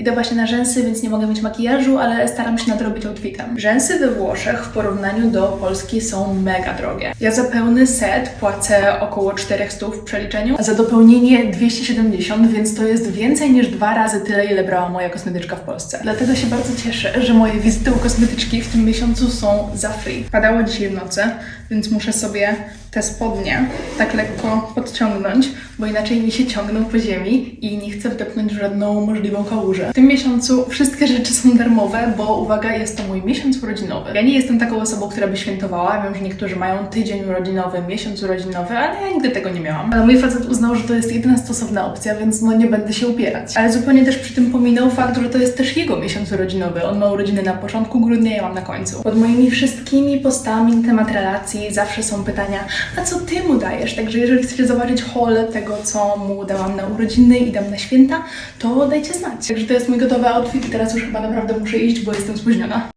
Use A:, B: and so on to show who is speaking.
A: Idę właśnie na rzęsy, więc nie mogę mieć makijażu, ale staram się nadrobić outfitem. Rzęsy we Włoszech w porównaniu do Polski są mega drogie. Ja za pełny set płacę około 400 w przeliczeniu, a za dopełnienie 270, więc to jest więcej niż dwa razy tyle, ile brała moja kosmetyczka w Polsce. Dlatego się bardzo cieszę, że moje wizyty u kosmetyczki w tym miesiącu są za free. Padało dzisiaj w nocy, więc muszę sobie te spodnie tak lekko podciągnąć, bo inaczej mi się ciągną po ziemi i nie chcę wdepnąć w żadną możliwą kałużę. W tym miesiącu wszystkie rzeczy są darmowe, bo uwaga, jest to mój miesiąc urodzinowy. Ja nie jestem taką osobą, która by świętowała. Wiem, że niektórzy mają tydzień urodzinowy, miesiąc urodzinowy, ale ja nigdy tego nie miałam. Ale mój facet uznał, że to jest jedyna stosowna opcja, więc no nie będę się upierać. Ale zupełnie też przy tym pominął fakt, że to jest też jego miesiąc urodzinowy. On ma urodziny na początku grudnia, ja mam na końcu. Pod moimi wszystkimi postami na temat relacji zawsze są pytania, a co ty mu dajesz? Także jeżeli chcecie zobaczyć haul tego, co mu dałam na urodziny i dam na święta, to dajcie znać. Także to jest mój gotowy outfit i teraz już chyba naprawdę muszę iść, bo jestem spóźniona.